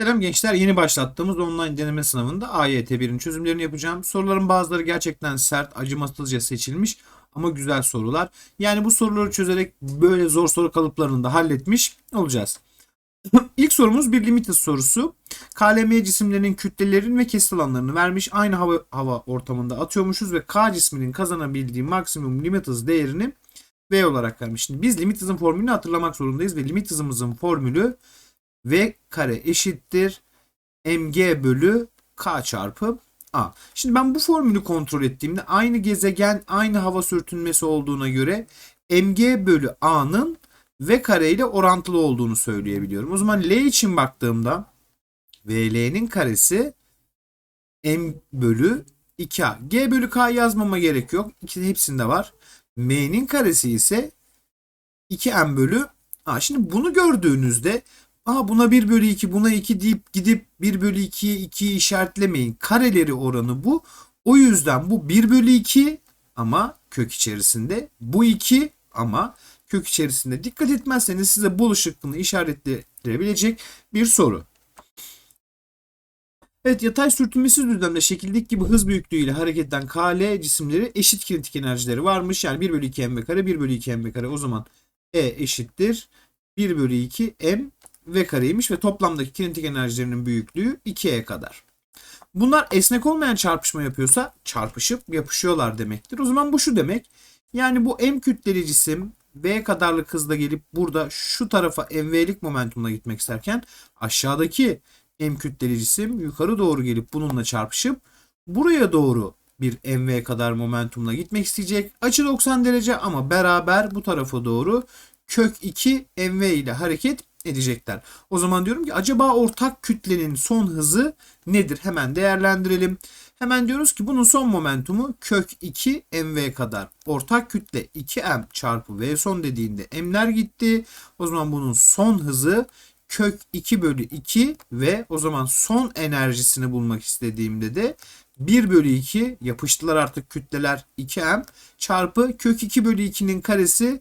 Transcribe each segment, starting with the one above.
Selam gençler. Yeni başlattığımız online deneme sınavında AYT 1'in çözümlerini yapacağım. Soruların bazıları gerçekten sert, acımasızca seçilmiş ama güzel sorular. Yani bu soruları çözerek böyle zor soru kalıplarını da halletmiş olacağız. İlk sorumuz bir limited sorusu. KLM cisimlerinin kütlelerin ve kesit alanlarını vermiş. Aynı hava, hava ortamında atıyormuşuz ve K cisminin kazanabildiği maksimum limit hız değerini V olarak vermiş. Şimdi biz limit hızın formülünü hatırlamak zorundayız ve limit hızımızın formülü V kare eşittir mg bölü k çarpı a. Şimdi ben bu formülü kontrol ettiğimde aynı gezegen aynı hava sürtünmesi olduğuna göre mg bölü a'nın v kare ile orantılı olduğunu söyleyebiliyorum. O zaman L için baktığımda VL'nin karesi m bölü 2a. G bölü k yazmama gerek yok. İkisi hepsinde var. M'nin karesi ise 2m bölü a. Şimdi bunu gördüğünüzde Aa buna 1 bölü 2 buna 2 deyip gidip 1 bölü 2'ye 2'yi işaretlemeyin. Kareleri oranı bu. O yüzden bu 1 bölü 2 ama kök içerisinde. Bu 2 ama kök içerisinde. Dikkat etmezseniz size bul ışıklığını işaretleyebilecek bir soru. Evet yatay sürtünmesiz düzlemde şekildeki gibi hız büyüklüğüyle hareket eden KL cisimleri eşit kinetik enerjileri varmış. Yani 1 bölü 2 mv kare 1 bölü 2 mv kare o zaman E eşittir 1 bölü 2 m v kareymiş ve toplamdaki kinetik enerjilerinin büyüklüğü 2e kadar. Bunlar esnek olmayan çarpışma yapıyorsa çarpışıp yapışıyorlar demektir. O zaman bu şu demek. Yani bu m kütleli cisim v kadarlık hızla gelip burada şu tarafa mv'lik momentumla gitmek isterken aşağıdaki m kütleli cisim yukarı doğru gelip bununla çarpışıp buraya doğru bir mv kadar momentumla gitmek isteyecek. Açı 90 derece ama beraber bu tarafa doğru kök 2 mv ile hareket edecekler. O zaman diyorum ki acaba ortak kütlenin son hızı nedir? Hemen değerlendirelim. Hemen diyoruz ki bunun son momentumu kök 2 mv kadar. Ortak kütle 2m çarpı v son dediğinde m'ler gitti. O zaman bunun son hızı kök 2 bölü 2 ve o zaman son enerjisini bulmak istediğimde de 1 bölü 2 yapıştılar artık kütleler 2m çarpı kök 2 bölü 2'nin karesi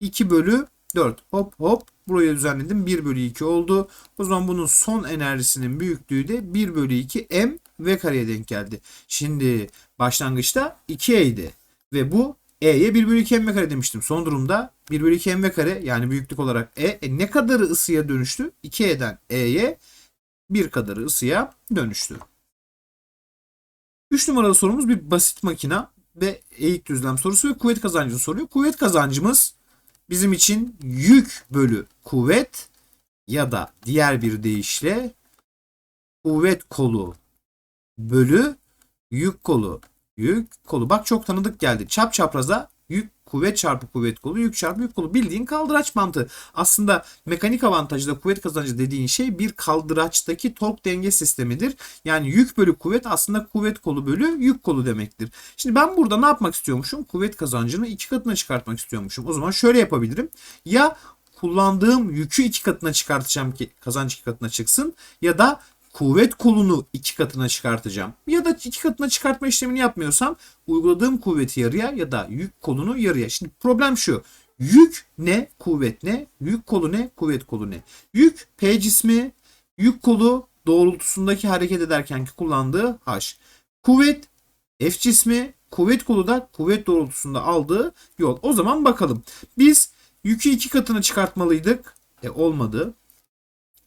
2 bölü 4. Hop hop buraya düzenledim. 1 bölü 2 oldu. O zaman bunun son enerjisinin büyüklüğü de 1 bölü 2 m v kareye denk geldi. Şimdi başlangıçta 2e idi. Ve bu e'ye 1 bölü 2 m v kare demiştim. Son durumda 1 bölü 2 m v kare yani büyüklük olarak e, e ne kadarı ısıya dönüştü? 2e'den e'ye 1 kadarı ısıya dönüştü. 3 numaralı sorumuz bir basit makina ve eğik düzlem sorusu ve kuvvet kazancını soruyor. Kuvvet kazancımız bizim için yük bölü kuvvet ya da diğer bir deyişle kuvvet kolu bölü yük kolu. Yük kolu. Bak çok tanıdık geldi. Çap çapraza kuvvet çarpı kuvvet kolu, yük çarpı yük kolu. Bildiğin kaldıraç mantığı. Aslında mekanik avantajda kuvvet kazancı dediğin şey bir kaldıraçtaki tork denge sistemidir. Yani yük bölü kuvvet aslında kuvvet kolu bölü yük kolu demektir. Şimdi ben burada ne yapmak istiyormuşum? Kuvvet kazancını iki katına çıkartmak istiyormuşum. O zaman şöyle yapabilirim. Ya kullandığım yükü iki katına çıkartacağım ki kazanç iki katına çıksın ya da kuvvet kolunu iki katına çıkartacağım. Ya da iki katına çıkartma işlemini yapmıyorsam uyguladığım kuvveti yarıya ya da yük kolunu yarıya. Şimdi problem şu. Yük ne? Kuvvet ne? Yük kolu ne? Kuvvet kolu ne? Yük P cismi, yük kolu doğrultusundaki hareket ederkenki kullandığı H. Kuvvet F cismi, kuvvet kolu da kuvvet doğrultusunda aldığı yol. O zaman bakalım. Biz yükü iki katına çıkartmalıydık. E olmadı.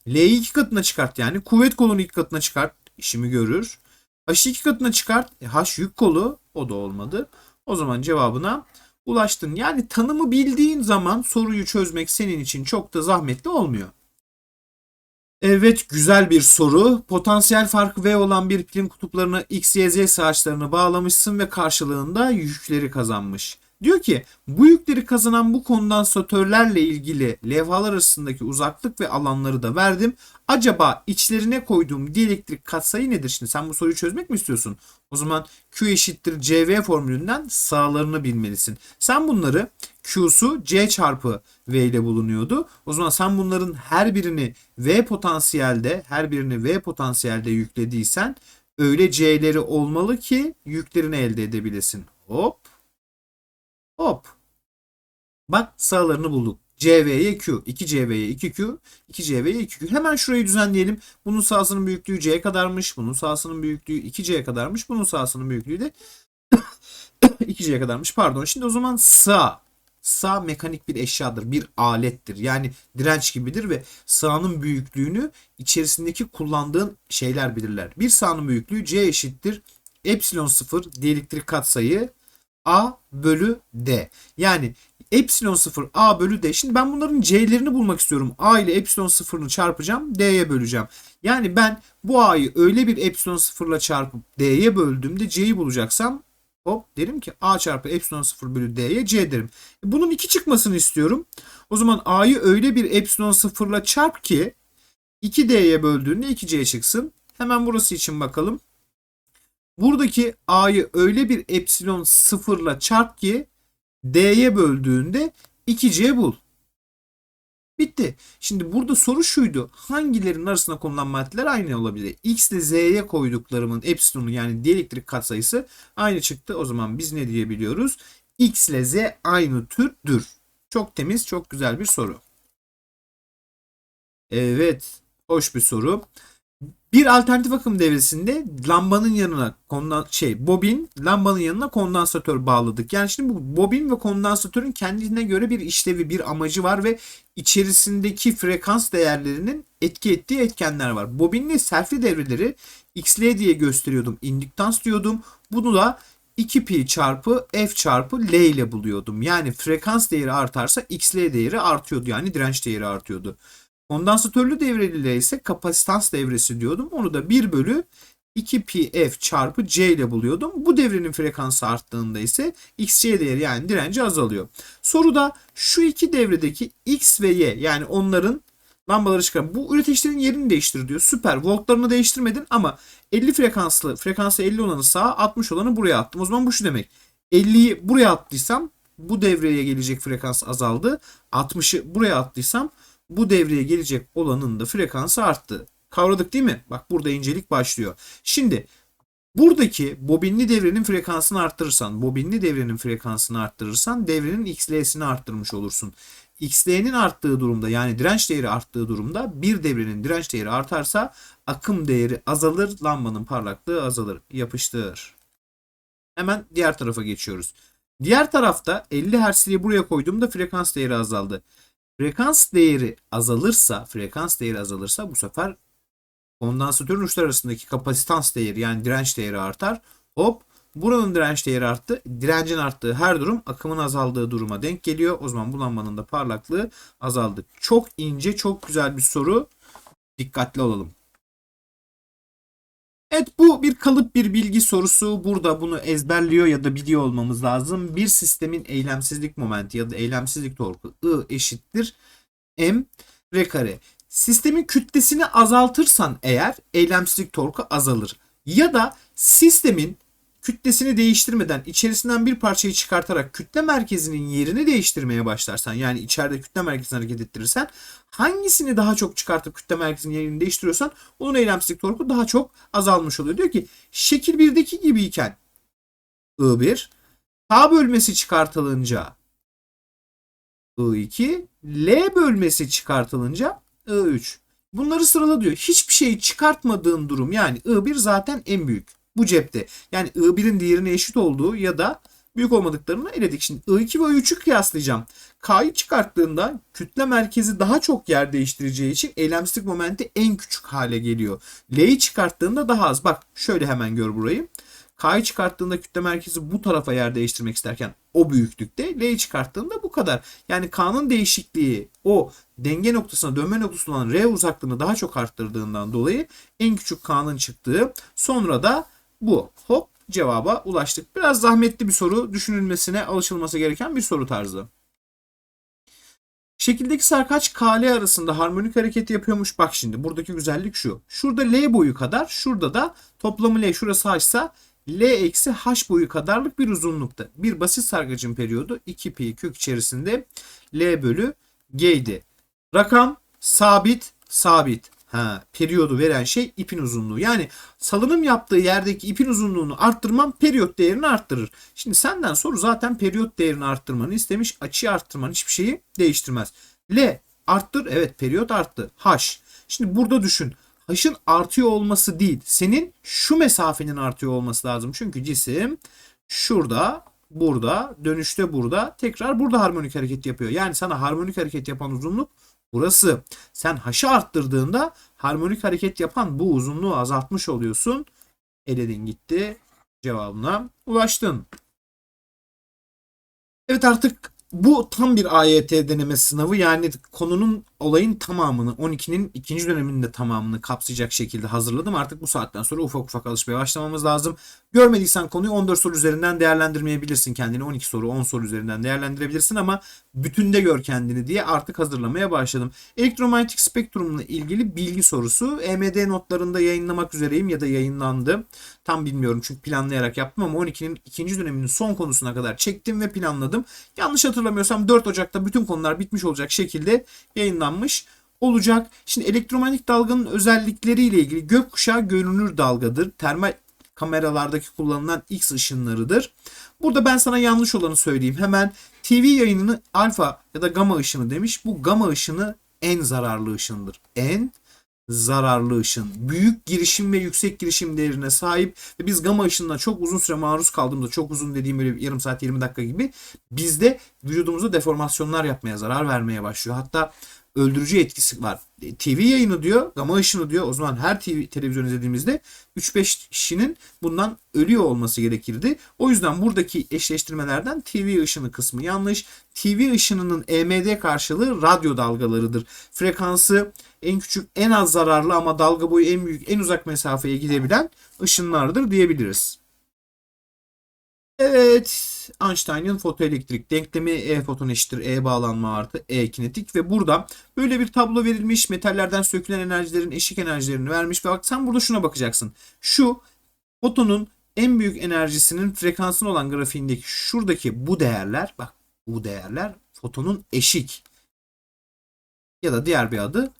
L'yi iki katına çıkart yani. Kuvvet kolunu iki katına çıkart. işimi görür. H'ı iki katına çıkart. E, H yük kolu. O da olmadı. O zaman cevabına ulaştın. Yani tanımı bildiğin zaman soruyu çözmek senin için çok da zahmetli olmuyor. Evet güzel bir soru. Potansiyel farkı V olan bir pilin kutuplarına X, Y, Z saçlarını bağlamışsın ve karşılığında yükleri kazanmış. Diyor ki bu yükleri kazanan bu kondansatörlerle ilgili levhalar arasındaki uzaklık ve alanları da verdim. Acaba içlerine koyduğum dielektrik katsayı nedir? Şimdi sen bu soruyu çözmek mi istiyorsun? O zaman Q eşittir CV formülünden sağlarını bilmelisin. Sen bunları Q'su C çarpı V ile bulunuyordu. O zaman sen bunların her birini V potansiyelde, her birini V potansiyelde yüklediysen öyle C'leri olmalı ki yüklerini elde edebilesin. Hop Hop. Bak sağlarını bulduk. CV'ye Q. 2 CV'ye 2 Q. 2 CV'ye 2 Q. Hemen şurayı düzenleyelim. Bunun sahasının büyüklüğü C kadarmış. Bunun sahasının büyüklüğü 2C kadarmış. Bunun sahasının büyüklüğü de 2C'ye kadarmış. Pardon. Şimdi o zaman sağ. Sağ mekanik bir eşyadır. Bir alettir. Yani direnç gibidir ve sağının büyüklüğünü içerisindeki kullandığın şeyler bilirler. Bir sağının büyüklüğü C eşittir. Epsilon 0 diyelektrik katsayı A bölü D. Yani epsilon 0 A bölü D. Şimdi ben bunların C'lerini bulmak istiyorum. A ile epsilon 0'ını çarpacağım. D'ye böleceğim. Yani ben bu A'yı öyle bir epsilon 0 ile çarpıp D'ye böldüğümde C'yi bulacaksam hop derim ki A çarpı epsilon 0 bölü D'ye C derim. E, Bunun 2 çıkmasını istiyorum. O zaman A'yı öyle bir epsilon 0 ile çarp ki 2D'ye böldüğünde 2C çıksın. Hemen burası için bakalım. Buradaki A'yı öyle bir epsilon 0 ile çarp ki D'ye böldüğünde 2C bul. Bitti. Şimdi burada soru şuydu. Hangilerinin arasına konulan maddeler aynı olabilir? X ile Z'ye koyduklarımın epsilonu yani diyelektrik katsayısı aynı çıktı. O zaman biz ne diyebiliyoruz? X ile Z aynı türdür. Çok temiz, çok güzel bir soru. Evet, hoş bir soru. Bir alternatif akım devresinde lambanın yanına kondan şey bobin lambanın yanına kondansatör bağladık. Yani şimdi bu bobin ve kondansatörün kendine göre bir işlevi, bir amacı var ve içerisindeki frekans değerlerinin etki ettiği etkenler var. Bobinli selfie devreleri XL diye gösteriyordum. İndüktans diyordum. Bunu da 2pi çarpı f çarpı L ile buluyordum. Yani frekans değeri artarsa XL değeri artıyordu. Yani direnç değeri artıyordu. Kondansatörlü devreliyle ise kapasitans devresi diyordum. Onu da 1 bölü 2pf çarpı c ile buluyordum. Bu devrenin frekansı arttığında ise xc değeri yani direnci azalıyor. Soruda şu iki devredeki x ve y yani onların lambaları çıkan bu üreticilerin yerini değiştir diyor. Süper. Voltlarını değiştirmedin ama 50 frekanslı frekansı 50 olanı sağa 60 olanı buraya attım. O zaman bu şu demek. 50'yi buraya attıysam bu devreye gelecek frekans azaldı. 60'ı buraya attıysam bu devreye gelecek olanın da frekansı arttı. Kavradık değil mi? Bak burada incelik başlıyor. Şimdi buradaki bobinli devrenin frekansını arttırırsan, bobinli devrenin frekansını arttırırsan devrenin XL'sini arttırmış olursun. XL'nin arttığı durumda yani direnç değeri arttığı durumda bir devrenin direnç değeri artarsa akım değeri azalır, lambanın parlaklığı azalır. Yapıştır. Hemen diğer tarafa geçiyoruz. Diğer tarafta 50 Hz'liği buraya koyduğumda frekans değeri azaldı. Frekans değeri azalırsa, frekans değeri azalırsa bu sefer kondansatörün uçlar arasındaki kapasitans değeri yani direnç değeri artar. Hop buranın direnç değeri arttı. Direncin arttığı her durum akımın azaldığı duruma denk geliyor. O zaman bu lambanın da parlaklığı azaldı. Çok ince, çok güzel bir soru. Dikkatli olalım. Evet bu bir kalıp bir bilgi sorusu. Burada bunu ezberliyor ya da biliyor olmamız lazım. Bir sistemin eylemsizlik momenti ya da eylemsizlik torku I eşittir M R kare. Sistemin kütlesini azaltırsan eğer eylemsizlik torku azalır. Ya da sistemin kütlesini değiştirmeden içerisinden bir parçayı çıkartarak kütle merkezinin yerini değiştirmeye başlarsan yani içeride kütle merkezini hareket ettirirsen hangisini daha çok çıkartıp kütle merkezinin yerini değiştiriyorsan onun eylemsizlik torku daha çok azalmış oluyor. Diyor ki şekil 1'deki gibiyken I1 K bölmesi çıkartılınca I2 L bölmesi çıkartılınca I3 Bunları sırala diyor. Hiçbir şeyi çıkartmadığın durum yani I1 zaten en büyük bu cepte. Yani I1'in diğerine eşit olduğu ya da büyük olmadıklarını eledik. Şimdi I2 ve I3'ü kıyaslayacağım. K'yı çıkarttığında kütle merkezi daha çok yer değiştireceği için eylemsizlik momenti en küçük hale geliyor. L'yi çıkarttığında daha az. Bak şöyle hemen gör burayı. K'yı çıkarttığında kütle merkezi bu tarafa yer değiştirmek isterken o büyüklükte. L'yi çıkarttığında bu kadar. Yani K'nın değişikliği o denge noktasına dönme noktasına olan R uzaklığını daha çok arttırdığından dolayı en küçük K'nın çıktığı sonra da bu. Hop cevaba ulaştık. Biraz zahmetli bir soru. Düşünülmesine alışılması gereken bir soru tarzı. Şekildeki sarkaç KL arasında harmonik hareket yapıyormuş. Bak şimdi buradaki güzellik şu. Şurada L boyu kadar, şurada da toplamı L şurası H ise L eksi H boyu kadarlık bir uzunlukta. Bir basit sarkacın periyodu 2 pi kök içerisinde L bölü G'ydi. Rakam sabit, sabit. Ha, periyodu veren şey ipin uzunluğu. Yani salınım yaptığı yerdeki ipin uzunluğunu arttırmam periyot değerini arttırır. Şimdi senden soru zaten periyot değerini arttırmanı istemiş. Açıyı arttırman hiçbir şeyi değiştirmez. L arttır. Evet periyot arttı. H. Şimdi burada düşün. H'ın artıyor olması değil. Senin şu mesafenin artıyor olması lazım. Çünkü cisim şurada, burada, dönüşte burada, tekrar burada harmonik hareket yapıyor. Yani sana harmonik hareket yapan uzunluk burası. Sen H'ı arttırdığında harmonik hareket yapan bu uzunluğu azaltmış oluyorsun. Eledin gitti. Cevabına ulaştın. Evet artık bu tam bir AYT deneme sınavı yani konunun olayın tamamını 12'nin ikinci döneminin de tamamını kapsayacak şekilde hazırladım. Artık bu saatten sonra ufak ufak alışmaya başlamamız lazım. Görmediysen konuyu 14 soru üzerinden değerlendirmeyebilirsin kendini. 12 soru 10 soru üzerinden değerlendirebilirsin ama bütünde gör kendini diye artık hazırlamaya başladım. Elektromanyetik spektrumla ilgili bilgi sorusu EMD notlarında yayınlamak üzereyim ya da yayınlandı. Tam bilmiyorum çünkü planlayarak yaptım ama 12'nin ikinci döneminin son konusuna kadar çektim ve planladım. Yanlış hatırlamıyorsam 4 Ocak'ta bütün konular bitmiş olacak şekilde yayınlanmış olacak. Şimdi elektromanyetik dalganın özellikleriyle ilgili gökkuşağı görünür dalgadır. Termal kameralardaki kullanılan X ışınlarıdır. Burada ben sana yanlış olanı söyleyeyim. Hemen TV yayınını alfa ya da gamma ışını demiş. Bu gamma ışını en zararlı ışındır. En zararlı ışın. Büyük girişim ve yüksek girişim değerine sahip ve biz gamma ışınına çok uzun süre maruz kaldığımızda çok uzun dediğim böyle yarım saat 20 dakika gibi bizde vücudumuzda deformasyonlar yapmaya zarar vermeye başlıyor. Hatta öldürücü etkisi var. E, TV yayını diyor, gama ışını diyor. O zaman her TV televizyon izlediğimizde 3-5 kişinin bundan ölüyor olması gerekirdi. O yüzden buradaki eşleştirmelerden TV ışını kısmı yanlış. TV ışınının EMD karşılığı radyo dalgalarıdır. Frekansı en küçük, en az zararlı ama dalga boyu en büyük, en uzak mesafeye gidebilen ışınlardır diyebiliriz. Evet, Einstein'ın fotoelektrik denklemi E foton eşittir E bağlanma artı E kinetik ve burada böyle bir tablo verilmiş. Metallerden sökülen enerjilerin eşik enerjilerini vermiş ve bak sen burada şuna bakacaksın. Şu fotonun en büyük enerjisinin frekansını olan grafiğindeki şuradaki bu değerler bak bu değerler fotonun eşik ya da diğer bir adı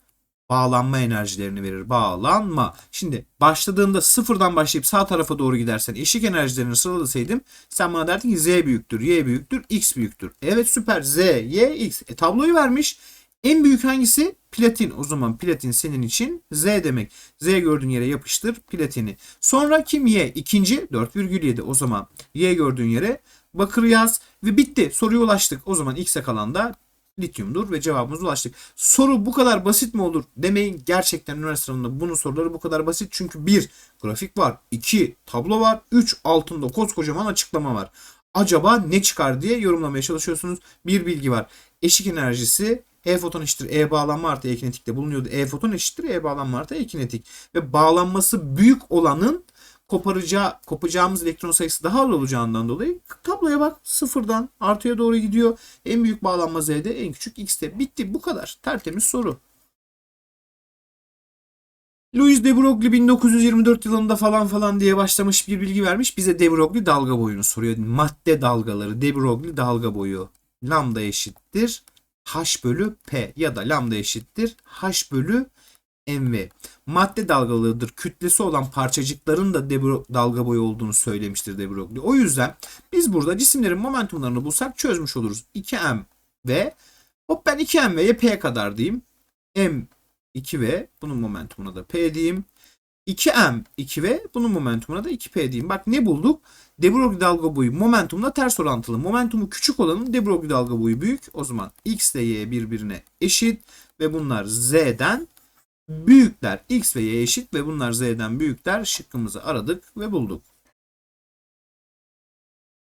bağlanma enerjilerini verir. Bağlanma. Şimdi başladığında sıfırdan başlayıp sağ tarafa doğru gidersen eşik enerjilerini sıralasaydım sen bana derdin ki Z büyüktür, Y büyüktür, X büyüktür. Evet süper. Z, Y, X. E tabloyu vermiş. En büyük hangisi? Platin. O zaman platin senin için Z demek. Z gördüğün yere yapıştır platini. Sonra kim Y? İkinci 4,7. O zaman Y gördüğün yere bakır yaz ve bitti. Soruya ulaştık. O zaman X'e kalan da lityumdur ve cevabımıza ulaştık. Soru bu kadar basit mi olur demeyin. Gerçekten üniversite sınavında bunun soruları bu kadar basit. Çünkü bir grafik var. iki tablo var. Üç altında koskocaman açıklama var. Acaba ne çıkar diye yorumlamaya çalışıyorsunuz. Bir bilgi var. Eşik enerjisi E foton eşittir E bağlanma artı E kinetikte bulunuyordu. E foton eşittir E bağlanma artı E kinetik. Ve bağlanması büyük olanın koparacağı, kopacağımız elektron sayısı daha az olacağından dolayı tabloya bak sıfırdan artıya doğru gidiyor. En büyük bağlanma Z'de en küçük X'te. Bitti bu kadar. Tertemiz soru. Louis de Broglie 1924 yılında falan falan diye başlamış bir bilgi vermiş. Bize de Broglie dalga boyunu soruyor. Madde dalgaları de Broglie dalga boyu. Lambda eşittir H bölü P ya da lambda eşittir H bölü mv. Madde dalgalığıdır. Kütlesi olan parçacıkların da de dalga boyu olduğunu söylemiştir de Broglie. O yüzden biz burada cisimlerin momentumlarını bulsak çözmüş oluruz. 2m ve hop ben 2mv'ye p kadar diyeyim. m 2v bunun momentumuna da p diyeyim. 2m 2v bunun momentumuna da 2p diyeyim. Bak ne bulduk? De Broglie dalga boyu momentumla ters orantılı. Momentumu küçük olanın De Broglie dalga boyu büyük. O zaman x ile y birbirine eşit ve bunlar z'den büyükler x ve y eşit ve bunlar z'den büyükler şıkkımızı aradık ve bulduk.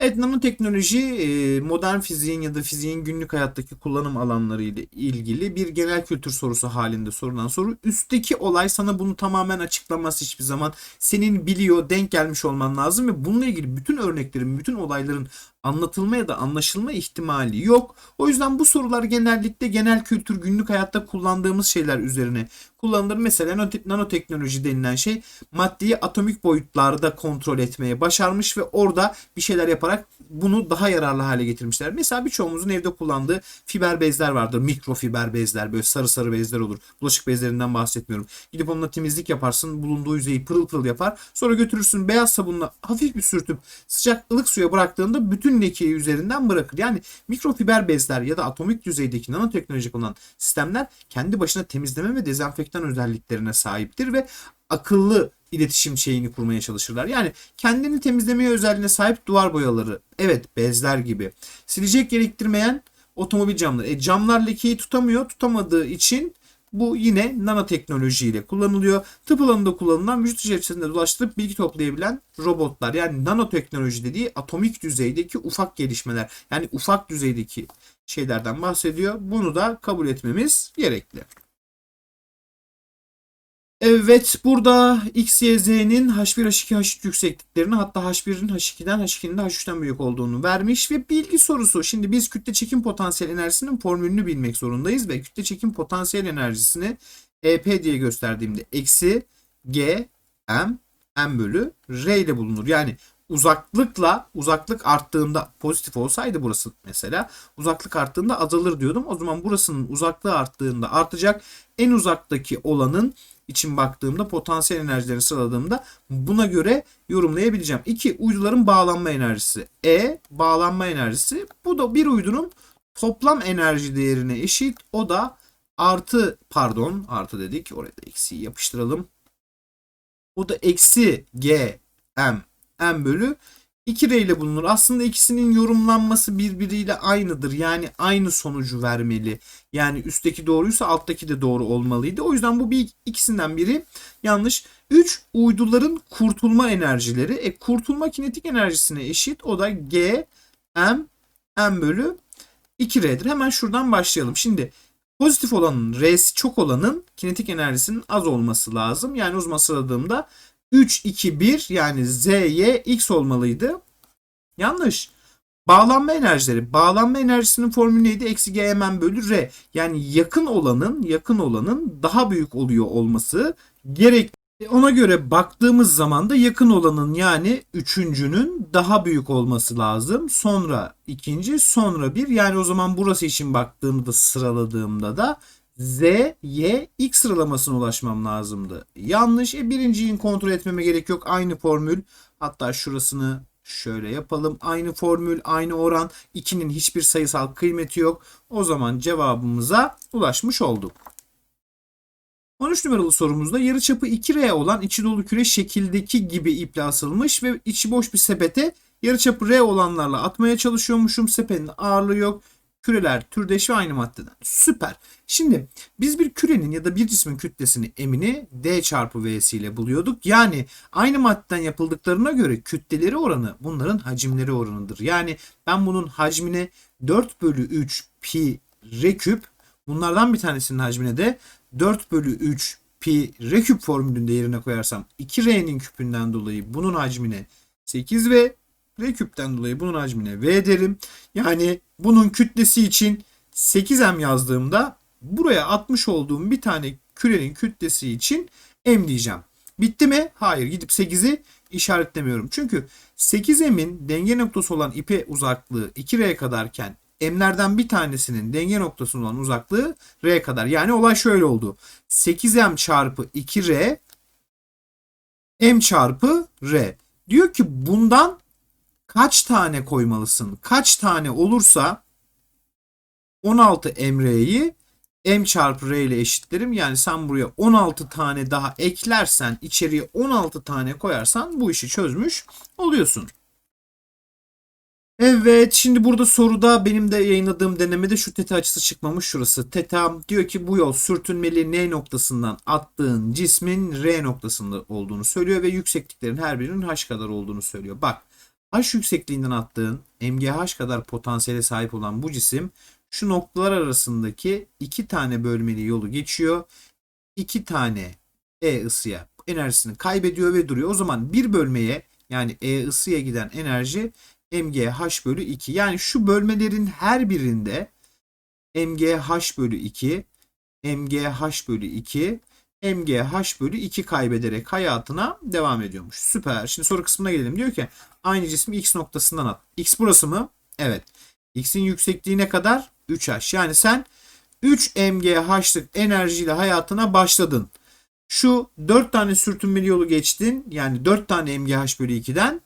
Evet nanoteknoloji e, modern fiziğin ya da fiziğin günlük hayattaki kullanım alanları ile ilgili bir genel kültür sorusu halinde sorulan soru. Üstteki olay sana bunu tamamen açıklamaz hiçbir zaman. Senin biliyor, denk gelmiş olman lazım ve bununla ilgili bütün örneklerin, bütün olayların anlatılma ya da anlaşılma ihtimali yok. O yüzden bu sorular genellikle genel kültür, günlük hayatta kullandığımız şeyler üzerine kullanılır. Mesela nanoteknoloji denilen şey maddeyi atomik boyutlarda kontrol etmeye başarmış ve orada bir şeyler yaparak bunu daha yararlı hale getirmişler. Mesela birçoğumuzun evde kullandığı fiber bezler vardır. Mikrofiber bezler böyle sarı sarı bezler olur. Bulaşık bezlerinden bahsetmiyorum. Gidip onunla temizlik yaparsın. Bulunduğu yüzeyi pırıl pırıl yapar. Sonra götürürsün beyaz sabunla hafif bir sürtüp sıcak ılık suya bıraktığında bütün lekeyi üzerinden bırakır. Yani mikrofiber bezler ya da atomik düzeydeki nanoteknolojik olan sistemler kendi başına temizleme ve dezenfektan özelliklerine sahiptir ve akıllı iletişim şeyini kurmaya çalışırlar. Yani kendini temizlemeye özelliğine sahip duvar boyaları. Evet bezler gibi. Silecek gerektirmeyen otomobil camları. E, camlar lekeyi tutamıyor. Tutamadığı için bu yine nanoteknolojiyle kullanılıyor. Tıp alanında kullanılan vücut içerisinde dolaştırıp bilgi toplayabilen robotlar. Yani nanoteknoloji dediği atomik düzeydeki ufak gelişmeler. Yani ufak düzeydeki şeylerden bahsediyor. Bunu da kabul etmemiz gerekli. Evet burada X, Y, Z'nin H1, H2, H3 yüksekliklerini hatta H1'in H2'den H2'nin de H3'ten büyük olduğunu vermiş ve bilgi sorusu. Şimdi biz kütle çekim potansiyel enerjisinin formülünü bilmek zorundayız ve kütle çekim potansiyel enerjisini EP diye gösterdiğimde eksi G M M bölü R ile bulunur. Yani uzaklıkla uzaklık arttığında pozitif olsaydı burası mesela uzaklık arttığında azalır diyordum. O zaman burasının uzaklığı arttığında artacak. En uzaktaki olanın için baktığımda potansiyel enerjilerini sıraladığımda buna göre yorumlayabileceğim. 2. Uyduların bağlanma enerjisi. E bağlanma enerjisi. Bu da bir uydunun toplam enerji değerine eşit. O da artı pardon artı dedik. Oraya da eksiği yapıştıralım. O da eksi G M M bölü 2 R ile bulunur. Aslında ikisinin yorumlanması birbiriyle aynıdır. Yani aynı sonucu vermeli. Yani üstteki doğruysa alttaki de doğru olmalıydı. O yüzden bu bir ikisinden biri yanlış. 3 uyduların kurtulma enerjileri. E, kurtulma kinetik enerjisine eşit. O da G M M bölü 2R'dir. Hemen şuradan başlayalım. Şimdi pozitif olanın R'si çok olanın kinetik enerjisinin az olması lazım. Yani o zaman sıradığımda 3, 2, 1 yani Z, Y, X olmalıydı. Yanlış. Bağlanma enerjileri. Bağlanma enerjisinin formülü neydi? Eksi G M bölü R. Yani yakın olanın yakın olanın daha büyük oluyor olması gerekli. Ona göre baktığımız zaman da yakın olanın yani üçüncünün daha büyük olması lazım. Sonra ikinci, sonra bir. Yani o zaman burası için baktığımda sıraladığımda da Z, Y, X sıralamasına ulaşmam lazımdı. Yanlış. E, birinciyi kontrol etmeme gerek yok. Aynı formül. Hatta şurasını şöyle yapalım. Aynı formül, aynı oran. 2'nin hiçbir sayısal kıymeti yok. O zaman cevabımıza ulaşmış olduk. 13 numaralı sorumuzda yarıçapı 2R olan içi dolu küre şekildeki gibi iple asılmış ve içi boş bir sepete yarıçapı R olanlarla atmaya çalışıyormuşum. Sepetin ağırlığı yok. Küreler türdeş ve aynı maddeden. Süper. Şimdi biz bir kürenin ya da bir cismin kütlesini emini D çarpı V'si ile buluyorduk. Yani aynı maddeden yapıldıklarına göre kütleleri oranı bunların hacimleri oranıdır. Yani ben bunun hacmine 4 bölü 3 pi r küp bunlardan bir tanesinin hacmine de 4 bölü 3 pi r küp formülünde yerine koyarsam 2r'nin küpünden dolayı bunun hacmine 8 ve r küpten dolayı bunun hacmine v derim. Yani bunun kütlesi için 8m yazdığımda buraya atmış olduğum bir tane kürenin kütlesi için m diyeceğim. Bitti mi? Hayır. Gidip 8'i işaretlemiyorum. Çünkü 8m'in denge noktası olan ipe uzaklığı 2r kadarken m'lerden bir tanesinin denge noktası olan uzaklığı r kadar. Yani olay şöyle oldu. 8m çarpı 2r m çarpı r. Diyor ki bundan kaç tane koymalısın? Kaç tane olursa 16 emre'yi m çarpı r ile eşitlerim. Yani sen buraya 16 tane daha eklersen içeriye 16 tane koyarsan bu işi çözmüş oluyorsun. Evet şimdi burada soruda benim de yayınladığım denemede şu teta açısı çıkmamış şurası. Teta diyor ki bu yol sürtünmeli N noktasından attığın cismin R noktasında olduğunu söylüyor ve yüksekliklerin her birinin H kadar olduğunu söylüyor. Bak H yüksekliğinden attığın MGH kadar potansiyele sahip olan bu cisim şu noktalar arasındaki iki tane bölmeli yolu geçiyor. İki tane E ısıya enerjisini kaybediyor ve duruyor. O zaman bir bölmeye yani E ısıya giden enerji mgh bölü 2. Yani şu bölmelerin her birinde mgh bölü 2, mgh bölü 2, mgh bölü 2 kaybederek hayatına devam ediyormuş. Süper. Şimdi soru kısmına gelelim. Diyor ki aynı cismi x noktasından at. X burası mı? Evet. X'in yüksekliği ne kadar? 3h. Yani sen 3 mgh'lık enerjiyle hayatına başladın. Şu 4 tane sürtünmeli yolu geçtin. Yani 4 tane mgh bölü 2'den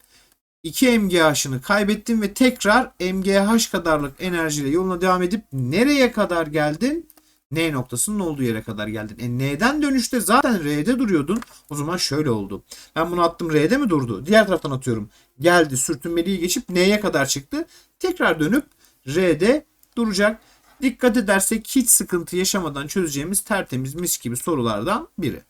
2 mGh'ını kaybettin ve tekrar mGh kadarlık enerjiyle yoluna devam edip nereye kadar geldin? N noktasının olduğu yere kadar geldin. E N'den dönüşte zaten R'de duruyordun. O zaman şöyle oldu. Ben bunu attım R'de mi durdu? Diğer taraftan atıyorum. Geldi sürtünmeliği geçip N'ye kadar çıktı. Tekrar dönüp R'de duracak. Dikkat edersek hiç sıkıntı yaşamadan çözeceğimiz tertemiz mis gibi sorulardan biri.